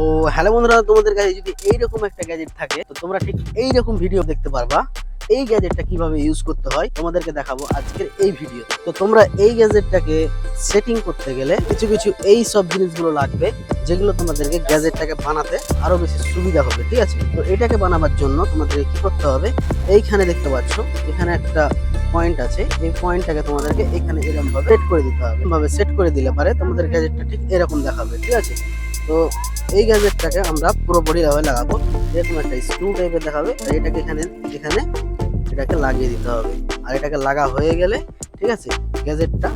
তো হ্যালো বন্ধুরা, তোমাদের কাছে যদি এইরকম একটা গ্যাজেট থাকে, তো তোমরা ঠিক এইরকম ভিডিও দেখতে পারবা। এই গ্যাজেটটা কীভাবে ইউজ করতে হয়, তোমাদেরকে দেখাবো আজকের এই ভিডিও তো। তোমরা এই গ্যাজেটটাকে সেটিং করতে গেলে কিছু কিছু এই সব জিনিসগুলো লাগবে, যেগুলো তোমাদেরকে গ্যাজেটটাকে বানাতে আরও বেশি সুবিধা হবে, ঠিক আছে? তো এটাকে বানাবার জন্য তোমাদেরকে কি করতে হবে, এইখানে দেখতে পাচ্ছ, এখানে একটা পয়েন্ট আছে, এই পয়েন্টটাকে তোমাদেরকে এখানে এরকম ভাবে সেট করে দিতে হবে। ভাবে সেট করে দিলে পারে তোমাদের গ্যাজেটটা ঠিক এরকম দেখাবে, ঠিক আছে? তো এই গ্যাজেটটাকে আমরা পুরোপুরি ভাবে লাগাবো। এরকম একটা স্ক্রু টাইপের দেখাবে, আর এটাকে এখানে এখানে এটাকে লাগিয়ে দিতে হবে। আর এটাকে লাগা হয়ে গেলে, ঠিক আছে গ্যাজেটটা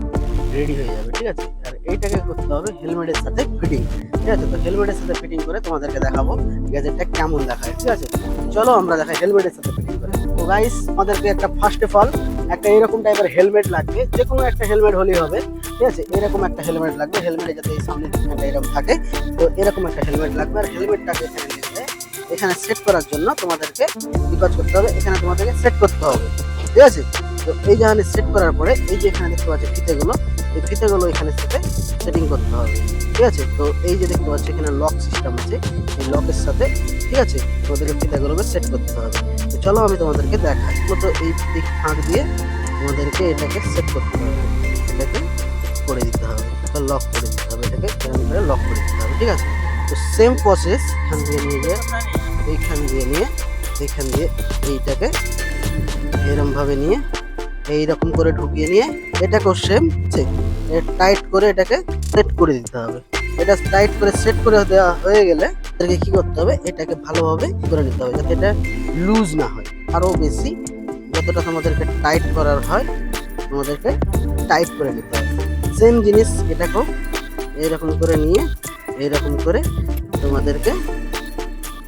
রেডি হয়ে যাবে, ঠিক আছে? আর এইটাকে করতে হবে হেলমেটের সাথে ফিটিং ঠিক আছে? তো হেলমেটের সাথে ফিটিং করে তোমাদেরকে দেখাবো গ্যাজেটটা কেমন দেখায়, ঠিক আছে? চলো আমরা দেখাই হেলমেটের সাথে ফিটিং করে। তো গাইস আমাদেরকে একটা ফার্স্ট অফ অল একটা এরকম টাইপের হেলমেট লাগবে। যে কোনো একটা হেলমেট হলেই হবে। ঠিক আছে? এরকম একটা হেলমেট লাগবে। হেলমেটে যাতে সামনে দিকটা এরকম থাকে। তো এরকম একটা হেলমেট লাগবে। আর হেলমেটটাকে এখানে এখানে সেট করার জন্য তোমাদেরকে কি কাজ করতে হবে। এখানে তোমাদেরকে সেট করতে হবে। ঠিক আছে? তো এই যেখানে সেট করার পরে এই যে এখানে দেখতে পাচ্ছ ফিতেগুলো, এই ফিতেগুলো এখানে সাথে সেটিং করতে হবে। ঠিক আছে? তো এই যে দেখতে পাচ্ছ এখানে লক সিস্টেম আছে। এই লকের সাথে, ঠিক আছে? তোমাদেরকে ফিতেগুলোকে সেট করতে হবে। তো চলো আমি তোমাদেরকে দেখাই। মতো এই ফাঁক দিয়ে তোমাদেরকে এটাকে সেট করতে হবে। এটাকে করে দিতে হবে লক করে দিতে হবে, এটাকে এরকম করে লক করে দিতে হবে, ঠিক আছে? তো সেম প্রসেস এখান দিয়ে নিয়ে গিয়ে, এইখান দিয়ে নিয়ে, এইখান দিয়ে এইটাকে এরকম ভাবে নিয়ে, এইরকম করে ঢুকিয়ে নিয়ে, এটাকেও সেম টাইট করে এটাকে সেট করে দিতে হবে। এটা টাইট করে সেট করে দেওয়া হয়ে গেলে, এটাকে কী করতে হবে? এটাকে ভালোভাবে করে নিতে হবে, যাতে এটা লুজ না হয়। আরও বেশি, যতটা তোমাদেরকে টাইট করার হয় তোমাদেরকে টাইট করে নিতে হবে। সেম জিনিস এটাকেও এইরকম করে নিয়ে, এইরকম করে তোমাদেরকে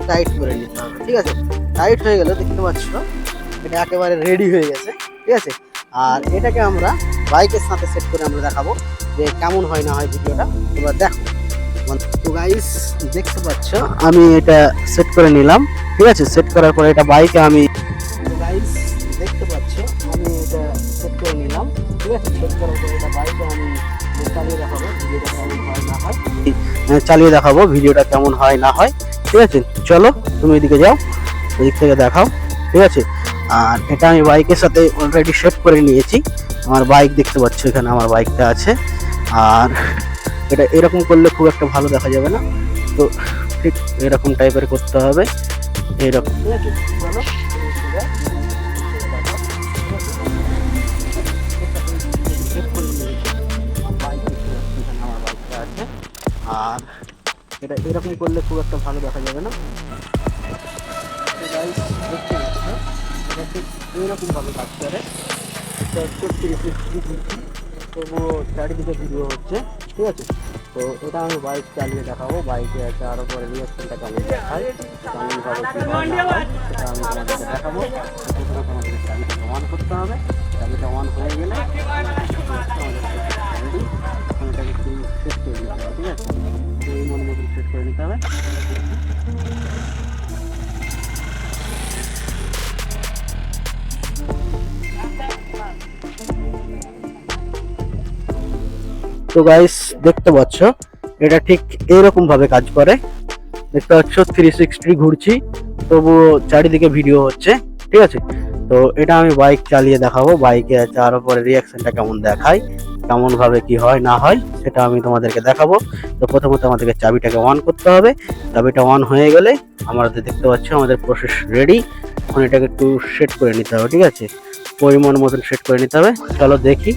টাইট করে নিতে হবে, ঠিক আছে? টাইট হয়ে গেলে দেখতে পাচ্ছ, এটা একেবারে রেডি হয়ে গেছে, ঠিক আছে? আর এটাকে আমরা বাইকের সাথে সেট করে আমরা দেখাবো যে কেমন হয় না হয় ভিডিওটা। তোমরা দেখো, তো গাইস দেখতে পাচ্ছ, আমি এটা সেট করে নিলাম, ঠিক আছে? সেট করার পরে এটা বাইকে আমি গাইস এটা সেট করে নিলাম। ঠিক আছে? সেট করার পরে এটা বাইকে আমি চালিয়ে দেখাবো ভিডিওটা কেমন হয় না হয়। চালিয়ে দেখাবো ভিডিওটা কেমন হয় না হয়। ঠিক আছে? চলো তুমি এদিকে যাও ওদিক থেকে দেখাও। ঠিক আছে? আর এটা আমি বাইকের সাথে অলরেডি সেট করে নিয়েছি। আমার বাইক দেখতে পাচ্ছ এখানে আমার বাইকটা আছে। আর এটা এরকম করলে খুব একটা ভালো দেখা যাবে না। তো ঠিক এরকম টাইপের করতে হবে। এরকম। ঠিক আছে এটা এরকম করলে খুব একটা ভালো দেখা যাবে না। তো guys, দেখতে পাচ্ছ, এটা ঠিক এইরকম ভাবে কাজ করে। তবুও চারিদিকে ভিডিও হচ্ছে ঠিক আছে? তো এটা আমি বাইক চালিয়ে দেখাবো। বাইকে আছে আরও পরে রিয়াকশনটা কেমন হয়, সেটা আমি দেখাবো। তোমাদেরকে অন করতে হবে। চাবিটা অন হয়ে গেলে মন সেট করে নিতে হবে। তো গাইস দেখতে পাচ্ছ, এটা ঠিক এরকম ভাবে কাজ করে। দেখতে পাচ্ছ থ্রি সিক্সটি ঘুরছি, তবুও চারিদিকে ভিডিও হচ্ছে, ঠিক আছে? তো এটা আমি বাইক চালিয়ে দেখাবো। বাইকে আরও পরে রিয়াকশনটা কেমন দেখায় কেমন ভাবে কি হয়, না হয়, সেটা আমি তোমাদেরকে দেখাবো। তো প্রথমত আমাদেরকে চাবিটাকে অন করতে হবে। চাবিটা অন হয়ে গেলে আমাদের দেখতে পাচ্ছ, আমাদের প্রসেস রেডি এখন এটাকে একটু সেট করে নিতে হবে, ঠিক আছে? পরিমাণ মতন সেট করে নিতে হবে। চলো দেখি,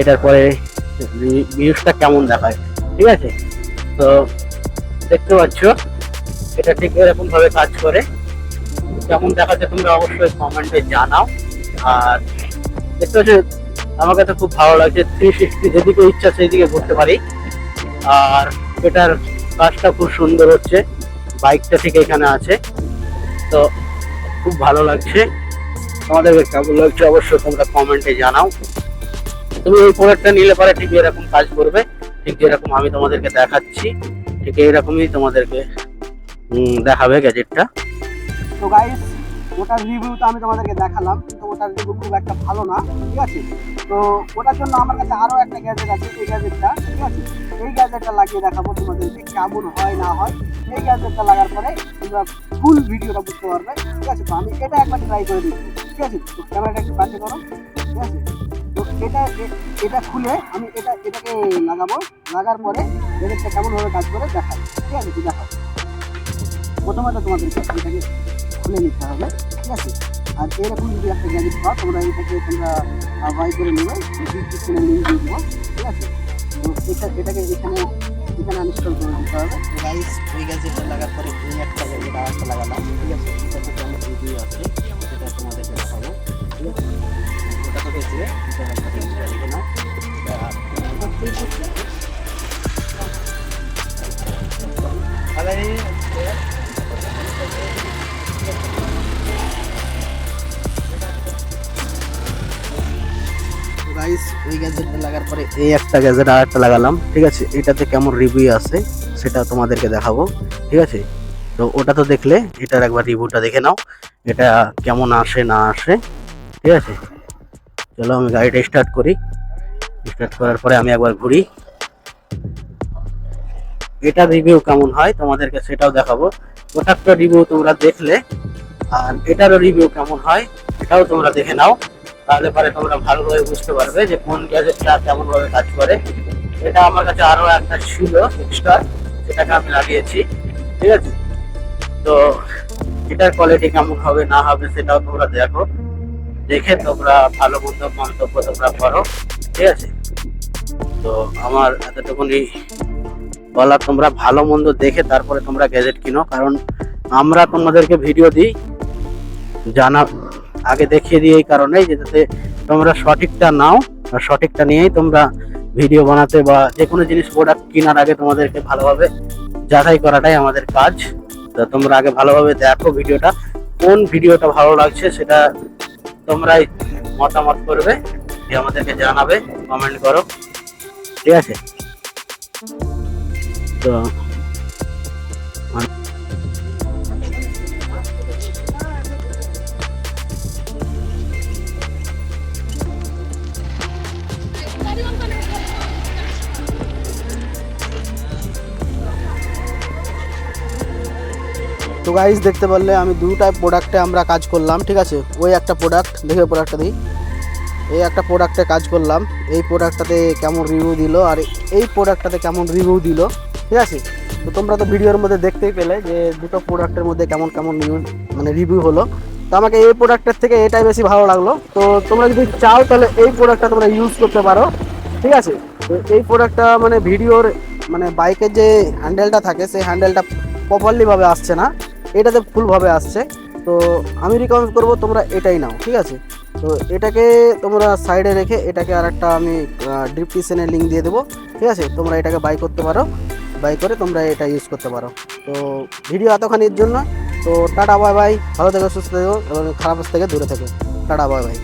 এটার পরে ভিউজটা কেমন দেখায়, ঠিক আছে? তো দেখতে পাচ্ছ, এটা ঠিক এরকম ভাবে কাজ করে। কেমন দেখাচ্ছে তোমরা অবশ্যই কমেন্টে জানাও। আর দেখতে পাচ্ছ আমাকে তো খুব ভালো লাগছে থ্রি সিক্সটি যেদিকে ইচ্ছা সেদিকে ঘুরতে পারি। আর এটার কাজটা খুব সুন্দর হচ্ছে, বাইকটা ঠিক এখানে আছে। তো খুব ভালো লাগছে। তোমাদেরকে কেমন লাগছে অবশ্যই তোমরা কমেন্টে জানাও। তুমি এই প্রোডাক্টটা নিলে পরে ঠিক এরকম কাজ করবে, ঠিক যেরকম আমি তোমাদেরকে দেখাচ্ছি, ঠিক এইরকমই তোমাদেরকে দেখাবে গ্যাজেটটা তো গাইস ওটার রিভিউ তো আমি তোমাদেরকে দেখালাম, কিন্তু ওটার রিভিউ খুব একটা ভালো না, ঠিক আছে? তো ওটার জন্য আমার কাছে আরও একটা গ্যাজেট আছে, এই গ্যাজেটটা ঠিক আছে? এই গ্যাজেটটা লাগিয়ে দেখাবো তোমাদেরকে কেমন হয়, না হয়। এই গ্যাজেটটা লাগার পরে তোমরা ফুল ভিডিওটা বুঝতে পারবে, ঠিক আছে? তো আমি এটা একবার ট্রাই করে দিচ্ছি ঠিক আছে? তো ক্যামেরাটা একটু কাছে করো, ঠিক আছে? তো এটা এটা খুলে আমি এটা, এটাকে লাগাবো, লাগার পরে গ্যাজেটটা কেমনভাবে কাজ করে দেখাই ঠিক আছে? তো দেখাও। প্রথমত তোমাদেরকে এটাকে খুলে নিতে হবে, ঠিক আছে? আর এরকম যদি একটা গ্যাজেট পাও, তোমরা এটাকে তোমরা বাই করে নেবে ডিসক্রিপশনে লিঙ্ক দিয়ে দেবো, ঠিক আছে? তো এটা, এটাকে এখানে এখানে আনস্টল করে দিতে হবে। তো গাইস ওই গ্যাজেটটা লাগার পরে এই একটা গ্যাজেট আর একটা লাগালাম, ঠিক আছে? এটা তো কেমন রিভিউ আছে, সেটা তোমাদেরকে দেখাবো, ঠিক আছে? ওটা তো দেখলে এটা একটা রিভিউটা লিখে নাও গাইস ওই গ্যাজেটটা লাগার পরে এই একটা গ্যাজেট আর একটা লাগালাম, ঠিক আছে? এটাতে কেমন রিভিউ আছে সেটা তোমাদেরকে দেখাবো, ঠিক আছে? তো ওটা তো দেখলে, এটার একবার রিভিউটা দেখে নাও, এটা কেমন আসে না আসে, ঠিক আছে? চলো আমি গাড়িটা স্টার্ট করি। স্টার্ট করার পরে আমি একবার ঘুরি। এটা রিভিউ কেমন হয় তোমাদেরকে সেটাও দেখাবো। ওটার তো রিভিউ তোমরা দেখলে, আর এটারও রিভিউ কেমন হয় এটাও তোমরা দেখে নাও। তাহলে পরে তোমরা ভালোভাবে বুঝতে পারবে যে কোন গ্যাজেটটা কেমন ভাবে কাজ করে। এটা আমার কাছে আরও একটা ছিল এক্সট্রা সেটাকে আমি লাগিয়েছি, ঠিক আছে? তো এটার কোয়ালিটি কেমন হবে, না হবে সেটাও তোমরা দেখো। দেখে তোমরা ভালো মন্দ মন্তব্য তোমরা করো, ঠিক আছে? তো আমার এতটুকুনি বলা তোমরা ভালো মন্দ দেখে তারপরে তোমরা গ্যাজেট কিনো, কারণ আমরা তোমাদেরকে ভিডিও দিই, জানা আগে দেখিয়ে দিই এই কারণেই যে যাতে তোমরা সঠিকটা নাও আর সঠিকটা নিয়েই তোমরা ভিডিও বানাতে বা যে কোনো জিনিস প্রোডাক্ট কেনার আগে তোমাদেরকে ভালোভাবে যাচাই করাটাই আমাদের কাজ। তো তোমরা আগে ভালোভাবে দেখো ভিডিওটা, কোন ভিডিওটা ভালো লাগছে সেটা তোমরাই মতামত করবে যে আমাদেরকে জানাবে কমেন্ট করো। ঠিক আছে? তো গাইজ দেখতে পারলে আমি দুটাই প্রোডাক্টে আমরা কাজ করলাম, ঠিক আছে? ওই একটা প্রোডাক্ট দেখে প্রোডাক্টটা দিই। এই একটা প্রোডাক্টে কাজ করলাম। এই প্রোডাক্টটাতে কেমন রিভিউ দিল, আর এই প্রোডাক্টটাতে কেমন রিভিউ দিল, ঠিক আছে? তো তোমরা তো ভিডিওর মধ্যে দেখতেই পেলে যে দুটো প্রোডাক্টের মধ্যে কেমন কেমন মানে রিভিউ হলো। তো আমাকে এই প্রোডাক্টের থেকে এটাই বেশি ভালো লাগল। তো তোমরা যদি চাও, তাহলে এই প্রোডাক্টটা তোমরা ইউজ করতে পারো, ঠিক আছে? তো এই প্রোডাক্টটা মানে ভিডিওর মানে বাইকের যে হ্যান্ডেলটা থাকে, সেই হ্যান্ডেলটা প্রপারলি ভাবে আসছে না। এটাতে ফুলভাবে আসছে। তো আমি রিকমেন্ড করব তোমরা এটাই নাও, ঠিক আছে? তো এটাকে তোমরা সাইডে রেখে এটাকে আর একটা আমি ডিসক্রিপশনে লিঙ্ক দিয়ে দেবো, ঠিক আছে? তোমরা এটাকে বাই করতে পারো। বাই করে তোমরা এটা ইউজ করতে পারো। তো ভিডিও এতখানির জন্য, তো টাটা বাই বাই ভালো থেকে, সুস্থ থেকো, এবং খারাপ থেকে দূরে থেকো। Tata bye bye